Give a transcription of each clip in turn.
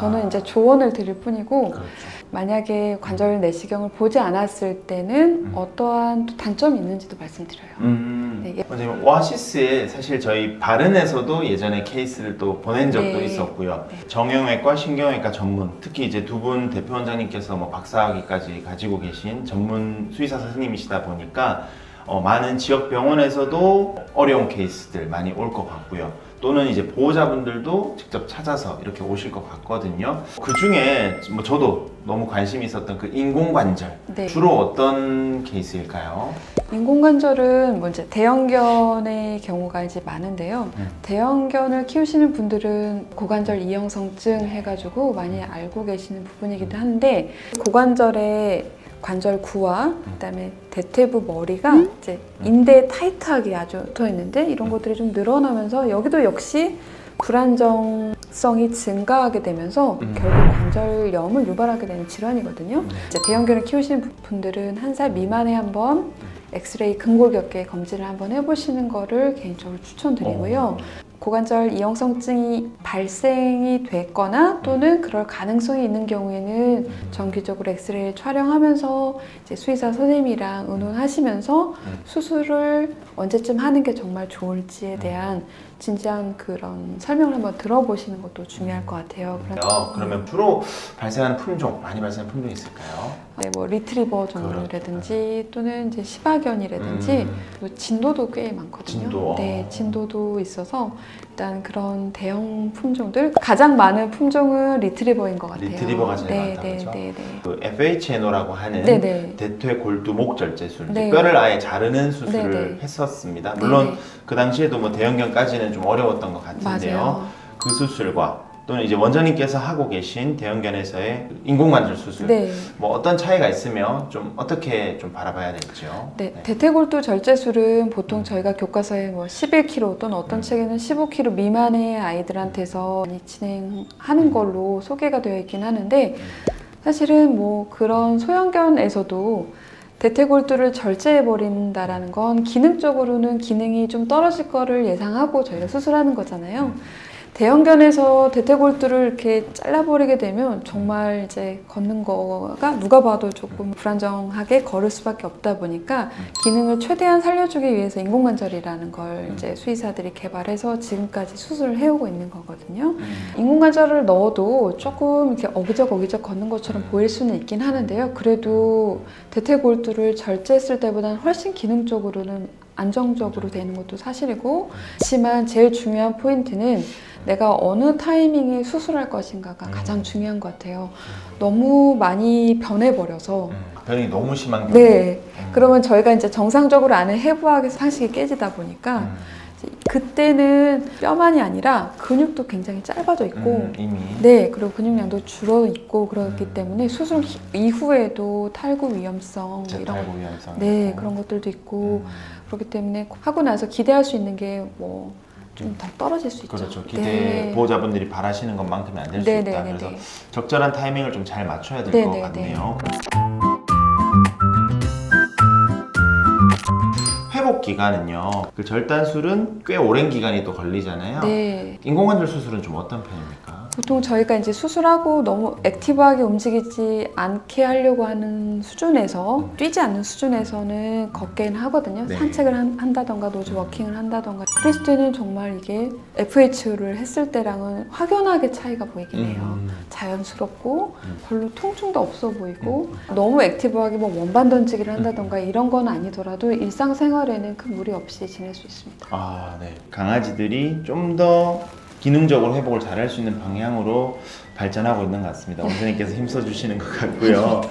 저는 아. 이제 조언을 드릴 뿐이고 그렇죠. 만약에 관절 내시경을 보지 않았을 때는 음. 어떠한 또 단점이 있는지도 말씀드려요. 음. 네. 원장님 오아시스에 사실 저희 바른에서도 예전에 케이스를 또 보낸 적도 네. 있었고요. 네. 정형외과, 신경외과 전문, 특히 이제 두 분 대표 원장님께서 뭐 박사학위까지 가지고 계신 전문 수의사 선생님이시다 보니까 어, 많은 지역 병원에서도 어려운 케이스들 많이 올 것 같고요. 또는 이제 보호자분들도 직접 찾아서 이렇게 오실 것 같거든요. 그 중에 뭐 저도 너무 관심이 있었던 그 인공관절 네. 주로 어떤 케이스일까요? 인공관절은 뭐 이제 대형견의 경우가 이제 많은데요. 음. 대형견을 키우시는 분들은 고관절 이형성증 해가지고 많이 알고 계시는 부분이기도 한데 고관절의 관절 구와 그다음에 대퇴부 머리가 이제 인대에 타이트하게 아주 붙어 있는데 이런 것들이 좀 늘어나면서 여기도 역시 불안정성이 증가하게 되면서 음. 결국 관절염을 유발하게 되는 질환이거든요. 네. 이제 대형견을 키우시는 분- 분들은 한 살 미만에 한번 엑스레이 근골격계 검진을 한번 해보시는 거를 개인적으로 추천드리고요. 고관절 이형성증이 발생이 됐거나 또는 그럴 가능성이 있는 경우에는 정기적으로 엑스레이를 촬영하면서 이제 수의사 선생님이랑 의논하시면서 음. 수술을 언제쯤 하는 게 정말 좋을지에 대한 진지한 그런 설명을 한번 들어보시는 것도 중요할 것 같아요. 그런 어, 그러면 주로 발생하는 품종 많이 발생하는 품종이 있을까요? 네, 뭐 리트리버 종류라든지 또는 이제 시바견이라든지 음. 또 진도도 꽤 많거든요. 진도. 네, 진도도 있어서 일단 그런 대형 품종들 가장 많은 품종은 리트리버인 것 같아요. 리트리버가 제일 네, 많다, 네, 그죠? 네, 네. 그 FHNO라고 하는 네, 네. 대퇴 골두 목 절제술 이제 네. 뼈를 아예 자르는 수술을 네, 네. 했었습니다. 네, 물론 네. 그 당시에도 뭐 대형견까지는 좀 어려웠던 것 같은데요. 맞아요. 그 수술과 또는 이제 원장님께서 하고 계신 대형견에서의 인공관절 수술 네. 뭐 어떤 차이가 있으면 좀 어떻게 좀 바라봐야 될지요? 네, 대퇴골두 절제술은 보통 저희가 교과서에 뭐 11kg 또는 어떤 음. 책에는 15kg 미만의 아이들한테서 많이 진행하는 걸로 소개가 되어 있긴 하는데 사실은 뭐 그런 소형견에서도 대퇴골두를 절제해 버린다라는 건 기능적으로는 기능이 좀 떨어질 거를 예상하고 저희가 수술하는 거잖아요. 대형견에서 대퇴골두를 이렇게 잘라버리게 되면 정말 이제 걷는 거가 누가 봐도 조금 불안정하게 걸을 수밖에 없다 보니까 기능을 최대한 살려주기 위해서 인공관절이라는 걸 이제 수의사들이 개발해서 지금까지 수술을 해오고 있는 거거든요. 음. 인공관절을 넣어도 조금 이렇게 어기적 어기적 걷는 것처럼 보일 수는 있긴 하는데요. 그래도 대퇴골두를 절제했을 때보다는 훨씬 기능적으로는 안정적으로 되는 것도 사실이고 하지만 제일 중요한 포인트는 내가 어느 타이밍에 수술할 것인가가 음. 가장 중요한 것 같아요. 너무 많이 변해버려서 음, 변이 너무 심한 경우. 네. 음. 그러면 저희가 이제 정상적으로 아는 해부학의 상식이 깨지다 보니까 음, 그때는 뼈만이 아니라 근육도 굉장히 짧아져 있고 음, 이미 네, 그리고 근육량도 줄어 있고 그렇기 음. 때문에 수술 히- 이후에도 탈구 위험성 뭐 이런 재탈구 위험성 네 그런 것들도 있고 음. 그렇기 때문에 하고 나서 기대할 수 있는 게뭐 좀더 떨어질 수 있죠. 그렇죠. 기대 네. 보호자분들이 바라시는 것만큼이 안될수 네, 있다. 네, 네, 그래서 네. 적절한 타이밍을 좀 잘 맞춰야 될 네, 것 네, 같네요. 회복 기간은요. 그 절단술은 꽤 오랜 기간이 또 걸리잖아요. 네. 인공관절 수술은 좀 어떤 편입니까? 보통 저희가 이제 수술하고 너무 액티브하게 움직이지 않게 하려고 하는 수준에서 뛰지 않는 수준에서는 걷게는 하거든요. 네. 산책을 한, 한다던가 노즈 워킹을 한다던가 때는 정말 이게 FH를 했을 때랑은 확연하게 차이가 보이긴 해요. 음. 자연스럽고 음. 별로 통증도 없어 보이고 너무 액티브하게 뭐 원반 던지기를 한다던가 이런 건 아니더라도 일상생활에는 큰 무리 없이 지낼 수 있습니다. 아, 네. 강아지들이 좀더 기능적으로 회복을 잘 할 수 있는 방향으로 발전하고 있는 것 같습니다. 원장님께서 힘써 주시는 것 같고요.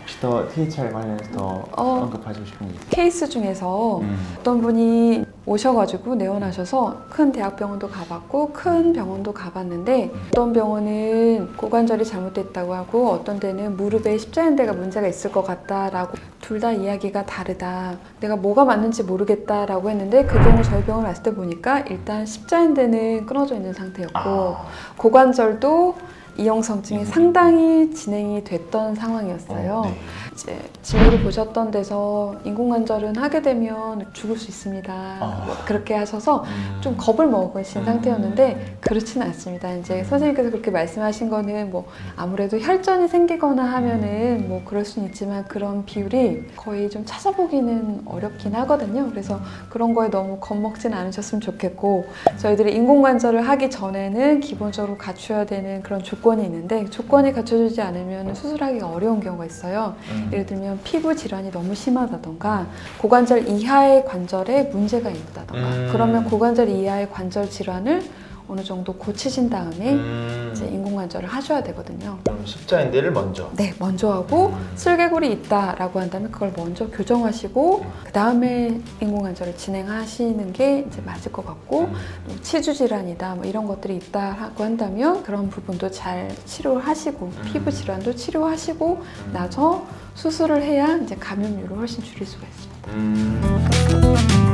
혹시 더 THR 관련해서 더 어. 언급하시고 싶은 게 있어요? 케이스 중에서 음. 어떤 분이 오셔가지고 내원하셔서 큰 대학병원도 가봤고 큰 병원도 가봤는데 어떤 병원은 고관절이 잘못됐다고 하고 어떤 데는 무릎에 십자인대가 문제가 있을 것 같다라고 둘 다 이야기가 다르다. 내가 뭐가 맞는지 모르겠다라고 했는데 그 경우 저희 병원 왔을 때 보니까 일단 십자인대는 끊어져 있는 상태였고 아, 고관절도 이형성 증이 음. 상당히 진행이 됐던 상황이었어요. 어, 네. 이제 진료를 보셨던 데서 인공관절은 하게 되면 죽을 수 있습니다. 아. 뭐 그렇게 하셔서 음. 좀 겁을 먹으신 음. 상태였는데 그렇지는 않습니다. 이제 선생님께서 그렇게 말씀하신 거는 뭐 아무래도 혈전이 생기거나 하면은 뭐 그럴 수는 있지만 그런 비율이 거의 좀 찾아보기는 어렵긴 하거든요. 그래서 그런 거에 너무 겁먹진 않으셨으면 좋겠고 저희들이 인공관절을 하기 전에는 기본적으로 갖춰야 되는 그런 조건이 있는데 조건이 갖춰지지 않으면 수술하기가 어려운 경우가 있어요. 음. 예를 들면 피부 질환이 너무 심하다던가 고관절 이하의 관절에 문제가 있다던가 음. 그러면 고관절 이하의 관절 질환을 어느 정도 고치신 다음에 음. 이제 인공관절을 하셔야 되거든요. 그럼 십자인대를 먼저. 네, 먼저 하고 음. 슬개골이 있다라고 한다면 그걸 먼저 교정하시고 그 다음에 인공관절을 진행하시는 게 이제 맞을 것 같고 음. 또 치주 질환이다 뭐 이런 것들이 있다고 한다면 그런 부분도 잘 치료하시고 피부 질환도 치료하시고 음. 나서 수술을 해야 이제 감염률을 훨씬 줄일 수가 있습니다. 음.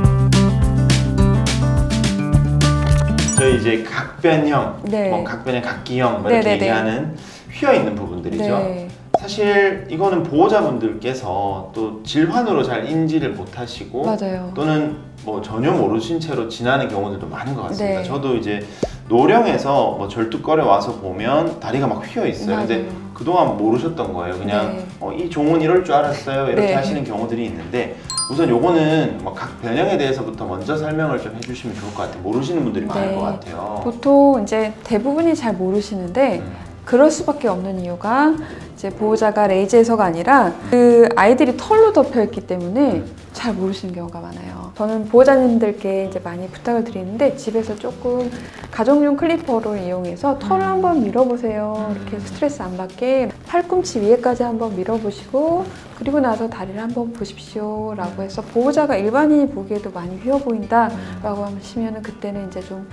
저희 이제 각변형, 네. 뭐 각변형, 각기형 뭐 이렇게 네네네. 얘기하는 휘어 있는 부분들이죠. 네. 사실 이거는 보호자분들께서 또 질환으로 잘 인지를 못하시고 맞아요. 또는 뭐 전혀 모르신 채로 지나는 경우들도 많은 것 같습니다. 네. 저도 이제 노령에서 뭐 절뚝거려 와서 보면 다리가 막 휘어 있어요. 근데 맞아요. 그동안 모르셨던 거예요. 그냥 네. 어, 이 종은 이럴 줄 알았어요. 이렇게 네. 하시는 경우들이 있는데 우선 요거는 뭐각 변형에 대해서부터 먼저 설명을 좀 해주시면 좋을 것 같아요. 모르시는 분들이 많을 네. 것 같아요. 보통 이제 대부분이 잘 모르시는데 음. 그럴 수밖에 없는 이유가 이제 보호자가 레이즈에서가 아니라 그 아이들이 털로 덮여 있기 때문에 잘 모르시는 경우가 많아요. 저는 보호자님들께 이제 많이 부탁을 드리는데 집에서 조금 가정용 클리퍼를 이용해서 털을 한번 밀어보세요. 이렇게 스트레스 안 받게 팔꿈치 위에까지 한번 밀어보시고 그리고 나서 다리를 한번 보십시오 라고 해서 보호자가 일반인이 보기에도 많이 휘어 보인다 라고 하시면은 그때는 이제 좀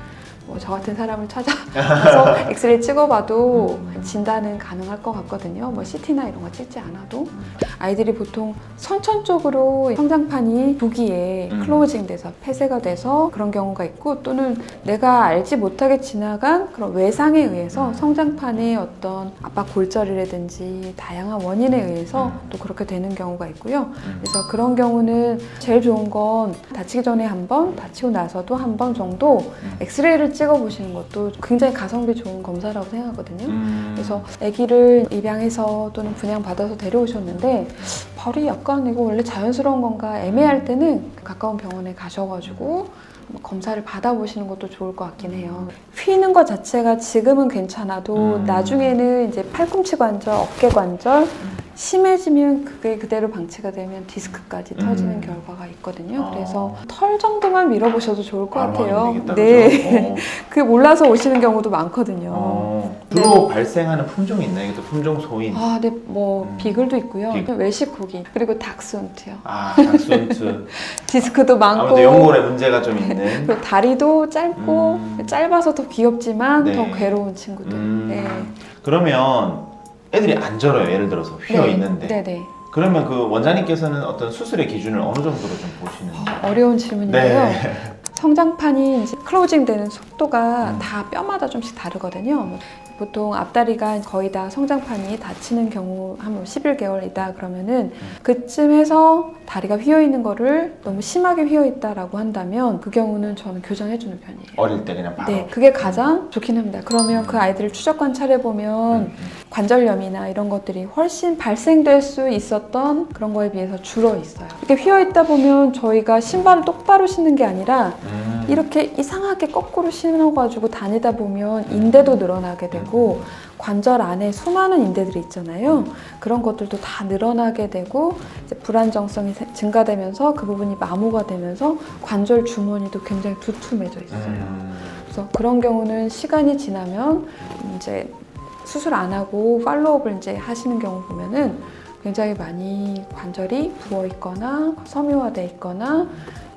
뭐 저 같은 사람을 찾아서 엑스레이 찍어봐도 진단은 가능할 것 같거든요. 뭐 CT나 이런 거 찍지 않아도 아이들이 보통 선천 쪽으로 성장판이 부기에 음. 클로징돼서 폐쇄가 돼서 그런 경우가 있고 또는 내가 알지 못하게 지나간 그런 외상에 의해서 성장판의 어떤 압박 골절이라든지 다양한 원인에 의해서 음. 또 그렇게 되는 경우가 있고요. 음. 그래서 그런 경우는 제일 좋은 건 다치기 전에 한 번, 다치고 나서도 한 번 정도 음. 엑스레이를 찍어보시는 것도 굉장히 가성비 좋은 검사라고 생각하거든요. 음. 그래서 아기를 입양해서 또는 분양받아서 데려오셨는데 발이 약간 이거 원래 자연스러운 건가 애매할 때는 가까운 병원에 가셔가지고 뭐 검사를 받아보시는 것도 좋을 것 같긴 해요. 휘는 것 자체가 지금은 괜찮아도 음. 나중에는 이제 팔꿈치 관절, 어깨 관절 심해지면 그게 그대로 방치가 되면 디스크까지 음. 터지는 결과가 있거든요. 아. 그래서 털 정도만 밀어보셔도 좋을 것 같아요. 되겠다, 네. 그죠? 그게 몰라서 오시는 경우도 많거든요. 어. 어. 주로 발생하는 품종이 있나요? 이게 또 품종 소인. 아, 네, 뭐 음. 비글도 있고요. 비글. 외식 고기 그리고 닥스훈트요. 아, 닥스훈트. 디스크도 많고 아무튼 연골에 문제가 좀 있는. 그리고 다리도 짧고 음. 짧아서 더 귀엽지만 네. 더 괴로운 친구들. 음. 네. 그러면 애들이 안 절어요. 예를 들어서 휘어 네. 있는데. 네네. 그러면 그 원장님께서는 어떤 수술의 기준을 어느 정도로 좀 보시는지. 어려운 질문인데요. 네. 성장판이 이제 클로징 되는 속도가 음. 다 뼈마다 좀씩 다르거든요. 뭐 보통 앞다리가 거의 다 성장판이 닫히는 경우 한 11개월 이다 그러면은 음. 그쯤에서 다리가 휘어 있는 거를 너무 심하게 휘어 있다라고 한다면 그 경우는 저는 교정해 주는 편이에요. 어릴 때 그냥 바로. 네, 그게 가장 좋긴 합니다. 그러면 그 아이들을 추적 관찰해 보면 음, 음. 관절염이나 이런 것들이 훨씬 발생될 수 있었던 그런 거에 비해서 줄어 있어요. 이렇게 휘어 있다 보면 저희가 신발을 똑바로 신는 게 아니라 음. 이렇게 이상하게 거꾸로 신어가지고 다니다 보면 인대도 늘어나게 되고 관절 안에 수많은 인대들이 있잖아요. 그런 것들도 다 늘어나게 되고 불안정성이 세- 증가되면서 그 부분이 마모가 되면서 관절 주머니도 굉장히 두툼해져 있어요. 음. 그래서 그런 경우는 시간이 지나면 이제 수술 안 하고 팔로업을 이제 하시는 경우 보면은 굉장히 많이 관절이 부어 있거나 섬유화돼 있거나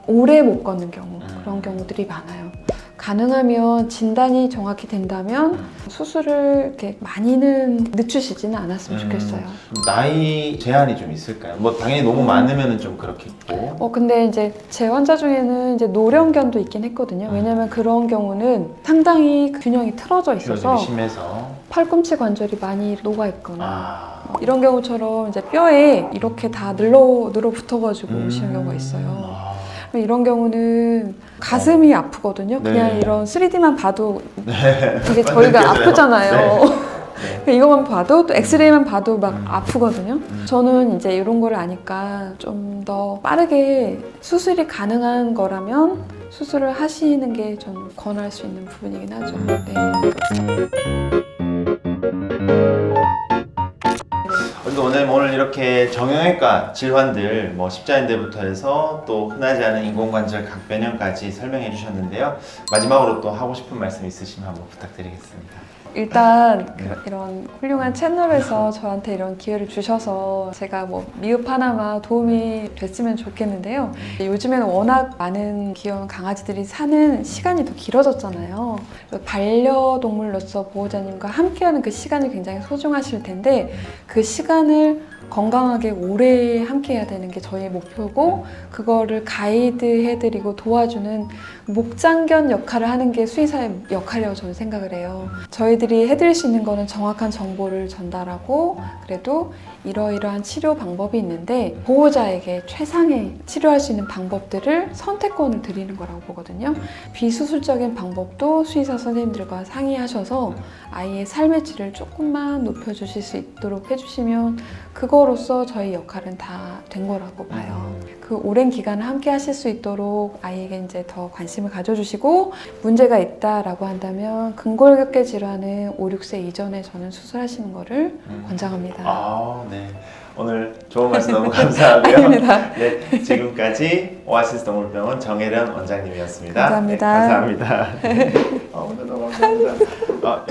오래 못 걷는 경우 그런 경우들이 많아요. 가능하면 진단이 정확히 된다면 음. 수술을 이렇게 많이는 늦추시지는 않았으면 음. 좋겠어요. 나이 제한이 좀 있을까요? 뭐 당연히 너무 많으면은 좀 그렇겠고. 어 근데 이제 제 환자 중에는 이제 노령견도 있긴 했거든요. 음. 왜냐면 그런 경우는 상당히 균형이 틀어져 있어서 심해서. 팔꿈치 관절이 많이 녹아 있거나 아. 어, 이런 경우처럼 이제 뼈에 이렇게 다 늘러 늘어 붙어가지고 음. 오시는 경우가 있어요. 아. 이런 경우는 가슴이 아프거든요. 네. 그냥 이런 3D만 봐도 네. 이게 저희가. 아프잖아요. 네. 이것만 봐도 또 엑스레이만 봐도 막 음. 아프거든요. 음. 저는 이제 이런 걸 아니까 좀 더 빠르게 수술이 가능한 거라면 수술을 하시는 게좀 권할 수 있는 부분이긴 하죠. 음. 네. 이렇게 정형외과 질환들 뭐 십자인대부터 해서 또 흔하지 않은 인공관절 각변형까지 설명해 주셨는데요. 마지막으로 또 하고 싶은 말씀 있으시면 한번 부탁드리겠습니다. 일단 네. 그- 이런 훌륭한 채널에서 저한테 이런 기회를 주셔서 제가 뭐 미흡 하나마 도움이 됐으면 좋겠는데요. 요즘에는 워낙 많은 귀여운 강아지들이 사는 시간이 더 길어졌잖아요. 반려동물로서 보호자님과 함께하는 그 시간이 굉장히 소중하실 텐데 그 시간을 건강하게 오래 함께 해야 되는 게 저희의 목표고 그거를 가이드해드리고 도와주는 목장견 역할을 하는 게 수의사의 역할이라고 저는 생각을 해요. 저희들이 해드릴 수 있는 거는 정확한 정보를 전달하고 그래도 이러이러한 치료 방법이 있는데 보호자에게 최상의 치료할 수 있는 방법들을 선택권을 드리는 거라고 보거든요. 비수술적인 방법도 수의사 선생님들과 상의하셔서 아이의 삶의 질을 조금만 높여주실 수 있도록 해주시면 그거로서 저희 역할은 다 된 거라고 봐요. 그 오랜 기간을 함께 하실 수 있도록 아이에게 이제 더 관심을 가져주시고 문제가 있다라고 한다면 근골격계 질환은 5, 6세 이전에 저는 수술하시는 거를 음. 권장합니다. 아, 네. 오늘 좋은 말씀 너무 감사하고요. 아닙니다. 네, 지금까지 오아시스 동물병원 정혜련 원장님이었습니다. 감사합니다. 네, 감사합니다. 네. 아, 오늘 너무 감사합니다. 아,